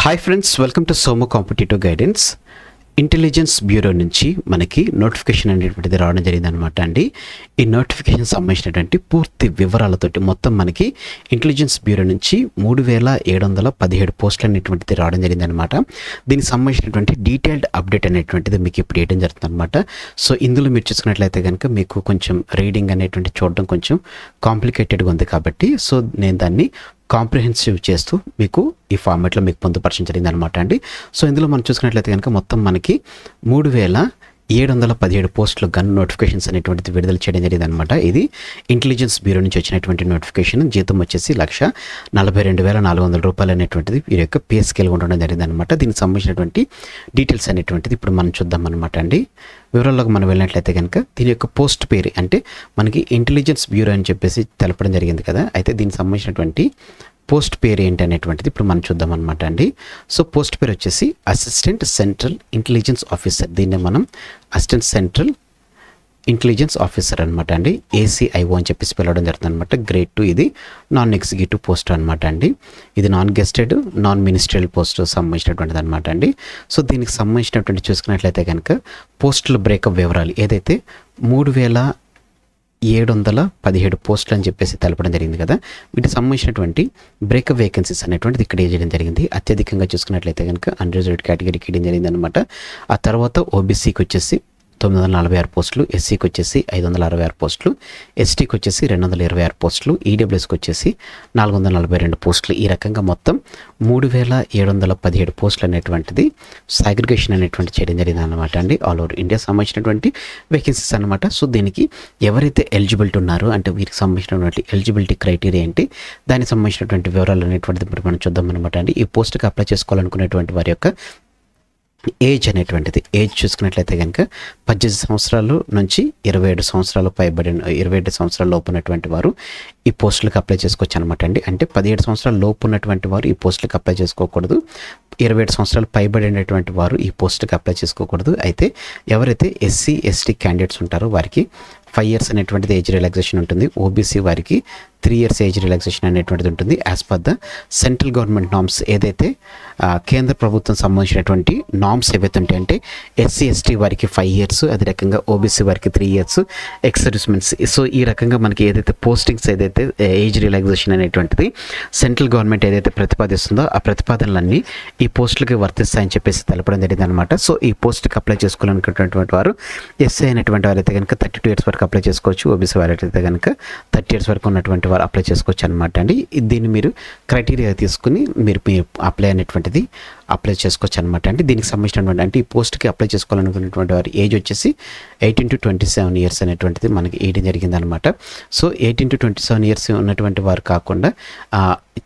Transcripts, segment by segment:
Hi friends welcome to Somo competitive guidance intelligence bureau నుంచి మనకి notification అనేటువంటిది రావడం జరిగింది అనమాట అండి. ఈ నోటిఫికేషన్ సంబంధించినటువంటి పూర్తి వివరాలతోటి మొత్తం మనకి ఇంటెలిజెన్స్ బ్యూరో నుంచి మూడు వేల ఏడు వందల పదిహేడు పోస్టులు అనేటువంటిది రావడం జరిగింది అనమాట దీనికి సంబంధించినటువంటి డీటెయిల్డ్ అప్డేట్ అనేటువంటిది మీకు ఇప్పుడు వేయడం జరుగుతుంది అనమాట సో ఇందులో మీరు చూసుకున్నట్లయితే కనుక మీకు కొంచెం రీడింగ్ అనేటువంటి చూడడం కొంచెం కాంప్లికేటెడ్గా ఉంది కాబట్టి సో నేను దాన్ని కాంప్రిహెన్సివ్ చేస్తూ మీకు ఈ ఫార్మాట్లో మీకు పొందుపరచడం జరిగింది అనమాట అండి. సో ఇందులో మనం చూసుకున్నట్లయితే కనుక మొత్తం మనకి మూడు వేల ఏడు వందల పదిహేడు పోస్టులు గన్ నోటిఫికేషన్స్ అనేటువంటిది విడుదల చేయడం జరిగింది అనమాట ఇది ఇంటెలిజెన్స్ బ్యూరో నుంచి వచ్చినటువంటి నోటిఫికేషన్ జీతం వచ్చేసి లక్ష నలభై రెండు వేల నాలుగు వందల రూపాయలు అనేటువంటిది వీరి యొక్క పే స్కేల్ ఉండడం జరిగింది అనమాట దీనికి సంబంధించినటువంటి డీటెయిల్స్ అనేటువంటిది ఇప్పుడు మనం చూద్దాం అనమాట అండి. వివరాల్లోకి మనం వెళ్ళినట్లయితే కనుక దీని యొక్క పోస్ట్ పేరు అంటే మనకి ఇంటెలిజెన్స్ బ్యూరో అని చెప్పేసి తెలపడం జరిగింది కదా. అయితే దీనికి సంబంధించినటువంటి పోస్ట్ పేరు ఏంటి అనేటువంటిది ఇప్పుడు మనం చూద్దాం అనమాట అండి. సో పోస్ట్ పేరు వచ్చేసి అసిస్టెంట్ సెంట్రల్ ఇంటెలిజెన్స్ ఆఫీసర్. దీన్ని మనం అసిస్టెంట్ సెంట్రల్ ఇంటెలిజెన్స్ ఆఫీసర్ అనమాట అండి. ఏసీఐఓ అని చెప్పేసి పిలవడం జరుగుతుంది అనమాట గ్రేడ్ టూ ఇది నాన్ ఎగ్జిక్యూటివ్ పోస్ట్ అనమాట అండి. ఇది non gazetted non ministerial post సంబంధించినటువంటిది అనమాట అండి. సో దీనికి సంబంధించినటువంటి చూసుకున్నట్లయితే కనుక పోస్టుల బ్రేకప్ వివరాలు ఏదైతే మూడు వేల ఏడు వందల పదిహేడు పోస్టులు అని చెప్పేసి తెలపడం జరిగింది కదా. వీటికి సంబంధించినటువంటి బ్రేకప్ వేకెన్సీస్ అనేటువంటిది ఇక్కడ చేయడం జరిగింది. అత్యధికంగా చూసుకున్నట్లయితే కనుక అన్రిజర్వ్డ్ కేటగిరీకి ఇవ్వడం జరిగింది అనమాట ఆ తర్వాత ఓబీసీకి వచ్చేసి తొమ్మిది వందల నలభై ఆరు పోస్టులు ఎస్సీకి వచ్చేసి ఐదు వందల అరవై ఆరు పోస్టులు ఎస్టీకి వచ్చేసి రెండు వందల ఇరవై ఆరు పోస్టులు ఈడబ్ల్యూఎస్కి వచ్చేసి నాలుగు వందల నలభై రెండు పోస్టులు. ఈ రకంగా మొత్తం మూడు వేల ఏడు వందల పదిహేడు పోస్టులు అనేటువంటిది సాగ్రిగేషన్ అనేటువంటి చేయడం జరిగింది అనమాట అండి. ఆల్ ఓవర్ ఇండియా సంబంధించినటువంటి వేకెన్సీస్ అనమాట సో దీనికి ఎవరైతే ఎలిజిబిలిటీ ఉన్నారో అంటే వీరికి సంబంధించినటువంటి ఎలిజిబిలిటీ క్రైటీరియా ఏంటి దానికి సంబంధించినటువంటి వివరాలు అనేటువంటిది ఇప్పుడు మనం చూద్దాం అనమాట అండి. ఈ పోస్ట్కి అప్లై చేసుకోవాలనుకునేటువంటి వారి యొక్క ఏజ్ అనేటువంటిది. ఏజ్ చూసుకున్నట్లయితే కనుక పద్దెనిమిది సంవత్సరాలు నుంచి ఇరవై ఏడు సంవత్సరాలు పైబడిన ఇరవై ఏడు సంవత్సరాల లోపు ఉన్నటువంటి వారు ఈ పోస్టులకు అప్లై చేసుకోవచ్చు అనమాట అండి. అంటే పదిహేడు సంవత్సరాల లోపు ఉన్నటువంటి వారు ఈ పోస్టులకు అప్లై చేసుకోకూడదు. ఇరవై ఏడు సంవత్సరాలు పైబడినటువంటి వారు ఈ పోస్టుకి అప్లై చేసుకోకూడదు. అయితే ఎవరైతే ఎస్సీ ఎస్టీ క్యాండిడేట్స్ ఉంటారో వారికి ఫైవ్ ఇయర్స్ అనేటువంటిది ఏజ్ రిలాక్సేషన్ ఉంటుంది. ఓబీసీ వారికి త్రీ ఇయర్స్ ఏజ్ రిలాక్సేషన్ అనేటువంటిది ఉంటుంది. As per the central government norms ఏదైతే కేంద్ర ప్రభుత్వం సంబంధించినటువంటి నామ్స్ ఏవైతే ఉంటాయంటే ఎస్సీ ఎస్టీ వారికి ఫైవ్ ఇయర్స్ అదే రకంగా ఓబీసీ వారికి త్రీ ఇయర్స్ ఎక్స్ సో ఈ రకంగా మనకి ఏదైతే పోస్టింగ్స్ ఏదైతే ఏజ్ రిలాక్సేషన్ అనేటువంటిది సెంట్రల్ గవర్నమెంట్ ఏదైతే ప్రతిపాదిస్తుందో ఆ ప్రతిపాదనలన్నీ ఈ పోస్టులకి వర్తిస్తాయని చెప్పేసి తెలపడం జరిగింది అనమాట సో ఈ పోస్ట్కి అప్లై చేసుకోవాలనుకున్నటువంటి వారు ఎస్సీ అయినటువంటి వారైతే కనుక థర్టీ టూ ఇయర్స్ వరకు అప్లై చేసుకోవచ్చు. ఓబీసీ అయితే కనుక థర్టీ ఇయర్స్ వరకు ఉన్నటువంటి వారు అప్లై చేసుకోవచ్చు అనమాట అండి. దీన్ని మీరు క్రైటీరియా తీసుకుని మీరు మీ అప్లై అనేటువంటిది అప్లై చేసుకోవచ్చు అనమాట అంటే దీనికి సంబంధించినటువంటి అంటే ఈ పోస్ట్కి అప్లై చేసుకోవాలనుకున్నటువంటి వారి ఏజ్ వచ్చేసి eighteen to twenty seven years అనేటువంటిది మనకి వేయడం జరిగిందనమాట so eighteen to twenty seven years ఉన్నటువంటి వారు కాకుండా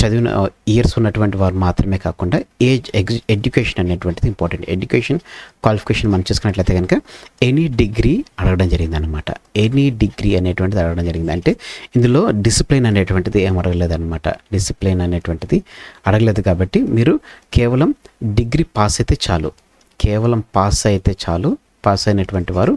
చదివిన ఇయర్స్ ఉన్నటువంటి వారు మాత్రమే కాకుండా ఏజ్ ఎగ్జ్ ఎడ్యుకేషన్ అనేటువంటిది ఇంపార్టెంట్ ఎడ్యుకేషన్ క్వాలిఫికేషన్ మనం చూసుకున్నట్లయితే కనుక ఎనీ డిగ్రీ అడగడం జరిగిందనమాట ఎనీ డిగ్రీ అనేటువంటిది అడగడం జరిగింది. అంటే ఇందులో డిసిప్లిన్ అనేటువంటిది ఏం అడగలేదు అనమాట డిసిప్లిన్ అనేటువంటిది అడగలేదు కాబట్టి మీరు కేవలం డిగ్రీ పాస్ అయితే చాలు. కేవలం పాస్ అయితే చాలు. పాస్ అయినటువంటి వారు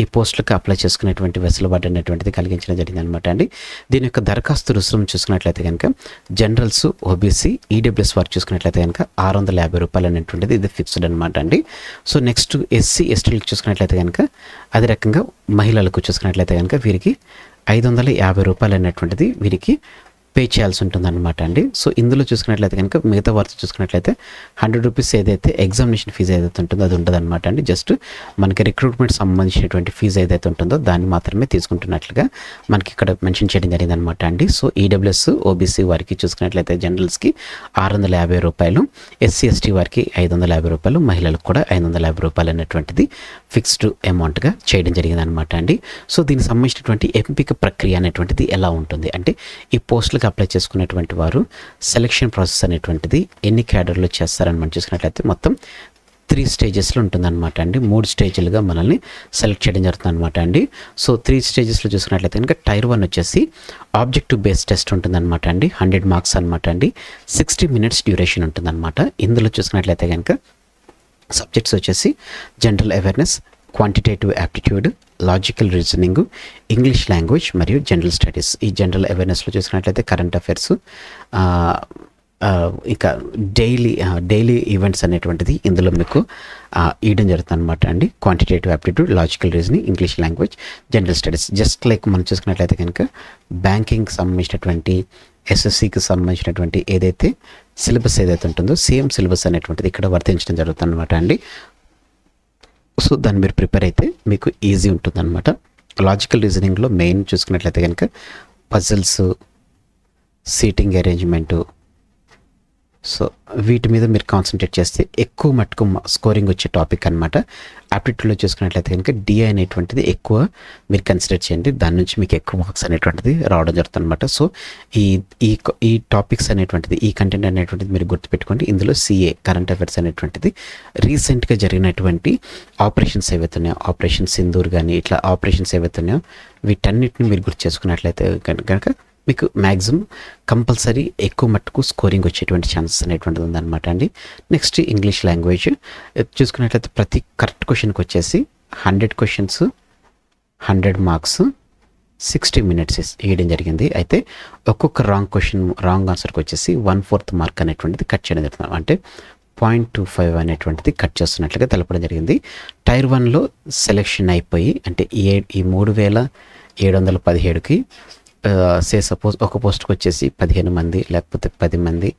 ఈ పోస్టులకు అప్లై చేసుకునేటువంటి వెసులుబాటు అనేటువంటిది కలిగించడం జరిగింది అనమాట అండి. దీని యొక్క దరఖాస్తు రుసుము చూసుకున్నట్లయితే కనుక జనరల్స్ ఓబీసీ ఈడబ్ల్యూఎస్ వారు చూసుకున్నట్లయితే కనుక ఆరు వందల యాభై రూపాయలు అనేటువంటిది ఇది ఫిక్స్డ్ అనమాట అండి. సో నెక్స్ట్ ఎస్సీ ఎస్టీలకు చూసుకున్నట్లయితే కనుక అదే రకంగా మహిళలకు చూసుకున్నట్లయితే కనుక వీరికి ఐదు వందల యాభై రూపాయలు అనేటువంటిది వీరికి పే చేయాల్సి ఉంటుంది అనమాట అండి. సో ఇందులో చూసుకున్నట్లయితే కనుక మిగతా వారితో చూసుకున్నట్లయితే హండ్రెడ్ రూపీస్ ఏదైతే ఎగ్జామినేషన్ ఫీజు ఏదైతే ఉంటుందో అది ఉండదు అనమాట అండి. జస్ట్ మనకి రిక్రూట్మెంట్ సంబంధించినటువంటి ఫీజు ఏదైతే ఉంటుందో దాన్ని మాత్రమే తీసుకుంటున్నట్లుగా మనకి ఇక్కడ మెన్షన్ చేయడం జరిగింది అనమాట అండి. సో ఈడబ్ల్యూఎస్ ఓబీసీ వారికి చూసుకున్నట్లయితే జనరల్స్కి ఆరు వందల యాభై రూపాయలు ఎస్సీ ఎస్టీ వారికి ఐదు వందల యాభై రూపాయలు మహిళలకు కూడా ఐదు వందల యాభై రూపాయలు అనేటువంటిది ఫిక్స్డ్ అమౌంట్గా చేయడం జరిగింది అనమాట అండి. సో దీనికి సంబంధించినటువంటి ఎంపిక ప్రక్రియ అనేటువంటిది ఎలా ఉంటుంది? అంటే ఈ పోస్టులకు అప్లై చేసుకునేటువంటి వారు సెలక్షన్ ప్రాసెస్ అనేటువంటిది ఎన్ని క్యాడర్లు చేస్తారని మనం చూసుకున్నట్లయితే మొత్తం త్రీ స్టేజెస్లో ఉంటుందన్నమాట అండి. మూడు స్టేజ్లుగా మనల్ని సెలెక్ట్ చేయడం జరుగుతుంది అనమాట అండి. సో త్రీ స్టేజెస్లో చూసుకున్నట్లయితే కనుక టైర్ వన్ వచ్చేసి ఆబ్జెక్టివ్ బేస్ టెస్ట్ ఉంటుందన్నమాట అండి. హండ్రెడ్ మార్క్స్ అనమాట అండి. సిక్స్టీ మినిట్స్ డ్యూరేషన్ ఉంటుందన్నమాట. ఇందులో చూసుకున్నట్లయితే కనుక సబ్జెక్ట్స్ వచ్చేసి general awareness quantitative aptitude logical reasoning English language మరియు జనరల్ స్టడీస్ ఈ జనరల్ అవేర్నెస్లో చూసినట్లయితే కరెంట్ అఫైర్స్ ఇంకా డైలీ డైలీ ఈవెంట్స్ అనేటువంటిది ఇందులో మీకు ఇవ్వడం జరుగుతుంది అనమాట అండి. Quantitative aptitude logical reasoning English language general studies just like మనం చూసుకున్నట్లయితే కనుక బ్యాంకింగ్కి సంబంధించినటువంటి ఎస్ఎస్సికి సంబంధించినటువంటి ఏదైతే సిలబస్ ఏదైతే ఉంటుందో సేమ్ సిలబస్ అనేటువంటిది ఇక్కడ వర్తించడం జరుగుతుంది అనమాట అండి. సో దాన్ని మీరు ప్రిపేర్ అయితే మీకు ఈజీ ఉంటుంది అనమాట లాజికల్ రీజనింగ్లో మెయిన్ చూసుకున్నట్లయితే కనుక పజిల్స్ సీటింగ్ అరేంజ్మెంటు సో వీటి మీద మీరు కాన్సన్ట్రేట్ చేస్తే ఎక్కువ మట్టుకు స్కోరింగ్ వచ్చే టాపిక్ అనమాట యాప్టిట్యూడ్లో చూసుకున్నట్లయితే కనుక డిఐ అనేటువంటిది ఎక్కువ మీరు కన్సిడర్ చేయండి. దాని నుంచి మీకు ఎక్కువ మార్క్స్ అనేటువంటిది రావడం జరుగుతుంది అనమాట సో ఈ ఈ ఈ టాపిక్స్ అనేటువంటిది ఈ కంటెంట్ అనేటువంటిది మీరు గుర్తుపెట్టుకోండి. ఇందులో సిఏ కరెంట్ అఫైర్స్ అనేటువంటిది. రీసెంట్గా జరిగినటువంటి ఆపరేషన్స్ ఏవైతున్నాయో ఆపరేషన్ సింధూర్ కానీ ఇట్లా ఆపరేషన్స్ ఏవైతే ఉన్నాయో వీటన్నిటిని మీరు గుర్తు చేసుకున్నట్లయితే కనుక మీకు మ్యాక్సిమం కంపల్సరీ ఎక్కువ మట్టుకు స్కోరింగ్ వచ్చేటువంటి ఛాన్సెస్ అనేటువంటిది ఉందన్నమాట అండి. నెక్స్ట్ ఇంగ్లీష్ లాంగ్వేజ్ చూసుకున్నట్లయితే ప్రతి కరెక్ట్ క్వశ్చన్కి వచ్చేసి hundred questions hundred marks sixty minutes వేయడం జరిగింది. అయితే ఒక్కొక్క రాంగ్ క్వశ్చన్ రాంగ్ ఆన్సర్కి వచ్చేసి వన్ ఫోర్త్ మార్క్ అనేటువంటిది కట్ చేయడం జరుగుతుంది. అంటే పాయింట్ టూ ఫైవ్ అనేటువంటిది కట్ చేస్తున్నట్లుగా తెలపడం జరిగింది. టైర్ వన్లో సెలెక్షన్ అయిపోయి అంటే ఈ ఏ- ఈ మూడు వేల ఏడు వందల పదిహేడుకి సే సపోజ్ ఒక పోస్ట్కి వచ్చేసి పదిహేను మంది లేకపోతే పది మంది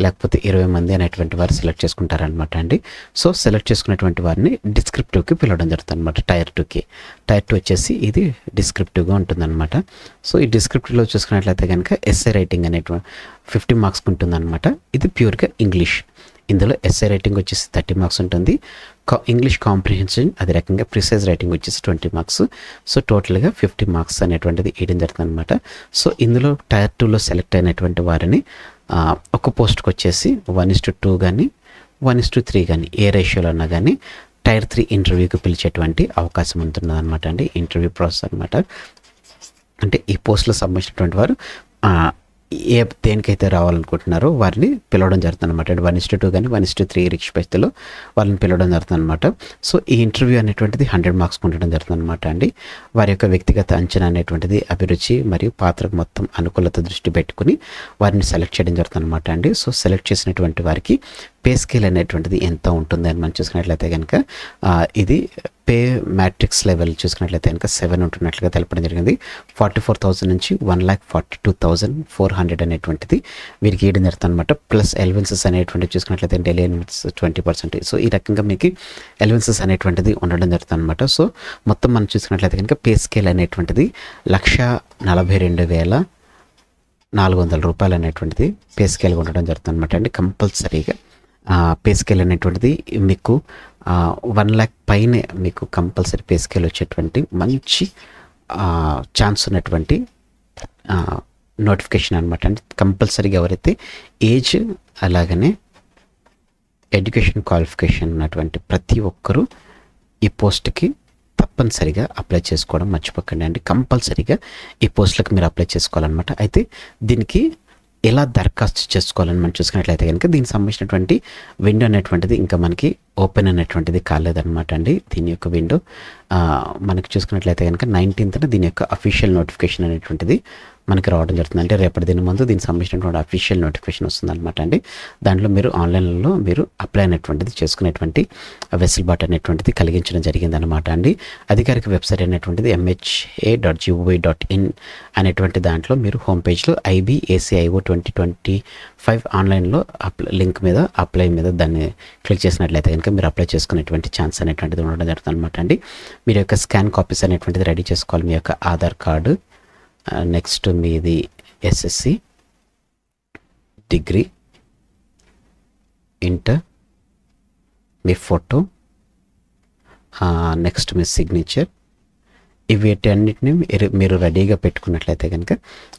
లేకపోతే ఇరవై మంది అనేటువంటి వారు సెలెక్ట్ చేసుకుంటారనమాట అండి. సో సెలెక్ట్ చేసుకున్నటువంటి వారిని డిస్క్రిప్టివ్కి పిలవడం జరుగుతుంది అనమాట టైర్ టూకి. టైర్ టూ వచ్చేసి ఇది డిస్క్రిప్టివ్గా ఉంటుందన్నమాట. సో ఈ డిస్క్రిప్టివ్లో చూసుకున్నట్లయితే కనుక ఎస్ఏ రైటింగ్ అనేటువంటి ఫిఫ్టీ మార్క్స్కి ఉంటుందన్నమాట. ఇది ప్యూర్గా ఇంగ్లీష్. ఇందులో ఎస్ఏ రైటింగ్ వచ్చేసి థర్టీ మార్క్స్ ఉంటుంది. ఇంగ్లీష్ కాంప్రిహెన్షన్ అదే రకంగా ప్రిసైజ్ రైటింగ్ వచ్చేసి ట్వంటీ మార్క్స్ సో టోటల్గా ఫిఫ్టీ మార్క్స్ అనేటువంటిది వేయడం జరుగుతుంది అనమాట సో ఇందులో టైర్ టూలో సెలెక్ట్ అయినటువంటి వారిని ఒక పోస్ట్కి వచ్చేసి వన్ ఇస్ టు టూ కానీ వన్ ఇస్ టు త్రీ కానీ ఏ రేషియోలో అన్నా కానీ టైర్ త్రీ ఇంటర్వ్యూకి పిలిచేటువంటి అవకాశం ఉంటున్నది అనమాట అండి. ఇంటర్వ్యూ ప్రాసెస్ అనమాట అంటే ఈ పోస్ట్లో సంబంధించినటువంటి వారు ఏ దేనికైతే రావాలనుకుంటున్నారో వారిని పిలవడం జరుగుతుంది అనమాట వన్ ఇస్ టూ కానీ వన్ ఇస్ త్రీ రిక్ష వాళ్ళని పిలవడం జరుగుతుంది అనమాట సో ఈ ఇంటర్వ్యూ అనేటువంటిది హండ్రెడ్ మార్క్స్ ఉండడం జరుగుతుంది అనమాట అండి. వారి యొక్క వ్యక్తిగత అంచనా అనేటువంటిది అభిరుచి మరియు పాత్రకు మొత్తం అనుకూలత దృష్టి పెట్టుకుని వారిని సెలెక్ట్ చేయడం జరుగుతుంది అనమాట అండి. సో సెలెక్ట్ చేసినటువంటి వారికి పే స్కేల్ అనేటువంటిది ఎంత ఉంటుంది అని మనం చూసుకున్నట్లయితే కనుక ఇది పే మ్యాట్రిక్స్ లెవెల్ చూసుకున్నట్లయితే కనుక సెవెన్ ఉంటున్నట్లుగా తెలపడం జరిగింది. ఫార్టీ ఫోర్ థౌసండ్ నుంచి one lakh forty two thousand four hundred అనేటువంటిది వీరికి ఇవ్వడం జరుగుతుంది అనమాట ప్లస్ ఎలవెన్సెస్ అనేటువంటి చూసుకున్నట్లయితే daily allowance twenty percent. So ఈ రకంగా మీకు ఎలవెన్సెస్ అనేటువంటిది ఉండడం జరుగుతుంది అనమాట సో మొత్తం మనం చూసుకున్నట్లయితే కనుక పే స్కేల్ అనేటువంటిది లక్ష నలభై రెండు వేల నాలుగు వందల రూపాయలు అనేటువంటిది పే స్కేల్గా ఉండడం జరుగుతుంది అనమాట అండి కంపల్సరీగా పే స్కేల్ అనేటువంటిది మీకు వన్ ల్యాక్ పైనే మీకు కంపల్సరీ పే స్కేల్ వచ్చేటువంటి మంచి ఛాన్స్ ఉన్నటువంటి నోటిఫికేషన్ అనమాట అండి కంపల్సరీగా ఎవరైతే ఏజ్ అలాగనే ఎడ్యుకేషన్ క్వాలిఫికేషన్ ఉన్నటువంటి ప్రతి ఒక్కరూ ఈ పోస్ట్కి తప్పనిసరిగా అప్లై చేసుకోవడం మర్చిపోకండి. అండి కంపల్సరీగా ఈ పోస్టులకు మీరు అప్లై చేసుకోవాలన్నమాట. అయితే దీనికి ఎలా దరఖాస్తు చేసుకోవాలని మనం చూసుకున్నట్లయితే కనుక దీనికి సంబంధించినటువంటి విండో అనేటువంటిది ఇంకా మనకి ఓపెన్ అనేటువంటిది కాలేదన్నమాట అండి. దీని యొక్క విండో ఆ, మనకి చూసుకున్నట్లయితే కనుక నైన్టీన్త్న దీని యొక్క అఫీషియల్ నోటిఫికేషన్ అనేటువంటిది మనకి రావడం జరుగుతుంది. అంటే రేపటి దిన ముందు దీనికి సంబంధించినటువంటి అఫీషియల్ నోటిఫికేషన్ వస్తుంది అనమాట అండి. దాంట్లో మీరు ఆన్లైన్లో మీరు అప్లై అనేటువంటిది చేసుకునేటువంటి వెసులుబాటు అనేటువంటిది కలిగించడం జరిగింది అనమాట అండి. అధికారిక వెబ్సైట్ అనేటువంటిది MHA dot gov dot in అనేటువంటి దాంట్లో మీరు హోమ్ పేజ్లో IB ACIO twenty twenty five ఆన్లైన్లో అప్లై లింక్ మీద అప్లై మీద దాన్ని క్లిక్ చేసినట్లయితే కనుక మీరు అప్లై చేసుకునేటువంటి ఛాన్స్ అనేటువంటిది ఉండడం జరుగుతుంది అనమాట అండి. మీరు యొక్క స్కాన్ కాపీస్ అనేటువంటిది రెడీ చేసుకోవాలి. మీ యొక్క ఆధార్ కార్డు నెక్స్ట్ మీది ఎస్ఎస్సి డిగ్రీ ఇంటర్ మీ ఫోటో నెక్స్ట్ మీ సిగ్నేచర్ వీటన్నిటిని మీరు మీరు రెడీగా పెట్టుకున్నట్లయితే కనుక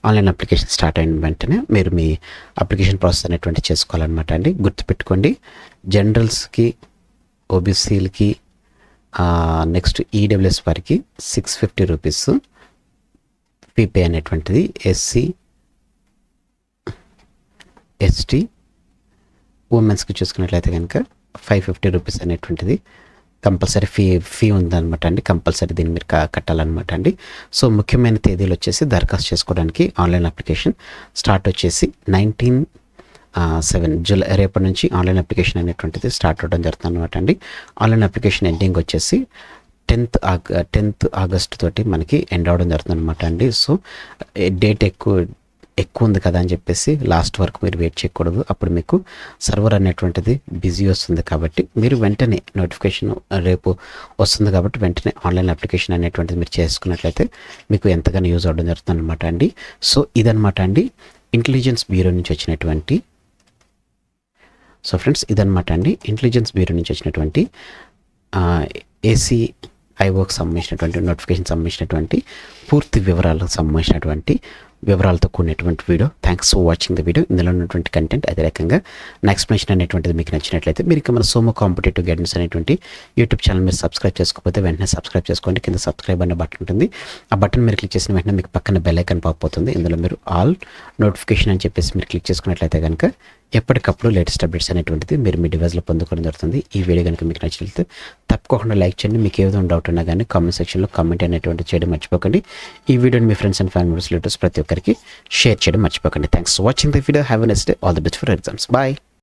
ఆన్లైన్ అప్లికేషన్ స్టార్ట్ అయిన వెంటనే మీరు మీ అప్లికేషన్ ప్రాసెస్ అనేటువంటి చేసుకోవాలన్నమాట అండి. గుర్తుపెట్టుకోండి జనరల్స్కి ఓబీసీలకి నెక్స్ట్ ఈడబ్ల్యూఎస్ వారికి సిక్స్ ఫిఫ్టీ రూపీస్ ఫీపే అనేటువంటిది ఎస్సీ ఎస్టీ ఉమెన్స్కి చూసుకున్నట్లయితే కనుక ఫైవ్ ఫిఫ్టీ రూపీస్ అనేటువంటిది కంపల్సరీ ఫీ ఫీ ఉందన్నమాట అండి. కంపల్సరీ దీన్ని మీరు కట్టాలన్నమాట అండి. సో ముఖ్యమైన తేదీలు వచ్చేసి దరఖాస్తు చేసుకోవడానికి ఆన్లైన్ అప్లికేషన్ స్టార్ట్ వచ్చేసి నైన్టీన్ సెవెన్ జూలై రేపటి నుంచి ఆన్లైన్ అప్లికేషన్ అనేటువంటిది స్టార్ట్ అవ్వడం జరుగుతుంది అనమాట అండి. ఆన్లైన్ అప్లికేషన్ ఎండింగ్ వచ్చేసి టెన్త్ ఆగ టెన్త్ ఆగస్ట్ తోటి మనకి ఎండ్ అవడం జరుగుతుంది అనమాట అండి. సో డేట్ ఎక్కువ ఎక్కువ ఉంది కదా అని చెప్పేసి లాస్ట్ వరకు మీరు వెయిట్ చేయకూడదు. అప్పుడు మీకు సర్వర్ అనేటువంటిది బిజీ వస్తుంది కాబట్టి మీరు వెంటనే నోటిఫికేషన్ రేపు వస్తుంది కాబట్టి వెంటనే ఆన్లైన్ అప్లికేషన్ అనేటువంటిది మీరు చేసుకున్నట్లయితే మీకు ఎంతగానో యూజ్ అవ్వడం జరుగుతుంది అనమాట అండి. సో ఇదనమాట అండి. ఇంటెలిజెన్స్ బ్యూరో నుంచి వచ్చినటువంటి సో ఫ్రెండ్స్ ఇదనమాట అండి. ఇంటెలిజెన్స్ బ్యూరో నుంచి వచ్చినటువంటి ఏసీ ఐఓకి సంబంధించినటువంటి నోటిఫికేషన్ సంబంధించినటువంటి పూర్తి వివరాలకు సంబంధించినటువంటి వివరాలతో కూడినటువంటి video. Thanks for watching the video ఇందులో ఉన్నటువంటి కంటెంట్ అదే రకంగా నా ఎక్స్ప్లెనేషన్ అనేటువంటిది మీకు నచ్చినట్లయితే మీరు మన సోమో కాంపిటేటివ్ గైడెన్స్ అనేటువంటి యూట్యూబ్ ఛానల్ మీరు సబ్స్క్రైబ్ చేసుకోకపోతే వెంటనే సబ్స్క్రైబ్ చేసుకోండి. కింద సబ్స్క్రైబ్ అనే బటన్ ఉంటుంది. ఆ బటన్ మీరు క్లిక్ చేసిన వెంటనే మీకు పక్కన బెల్ ఐకన్ పాప్ అవుతుంది. ఇందులో మీరు ఆల్ నోటిఫికేషన్ అని చెప్పేసి మీరు క్లిక్ చేసుకున్నట్లయితే కనుక ఎప్పటికప్పుడు లేటెస్ట్ అప్డేట్స్ అనేటువంటిది మీరు మీ డివైస్లో పొందుకోవడం జరుగుతుంది. ఈ వీడియో కనుక మీకు నచ్చినట్లయితే తప్పకుండా లైక్ చేయండి. మీకు ఏదో డౌట్ ఉన్నా కానీ కామెంట్ సెక్షన్లో కామెంట్ అనేటువంటి చేయడం మర్చిపోకండి. ఈ వీడియోని మీ ఫ్రెండ్స్ అండ్ ఫ్యామిలీస్ రిలేటివ్స్ ప్రతి ఒక్కరికి షేర్ చేయడం మర్చిపోకండి. Thanks for watching the video have yes day all the best for exams bye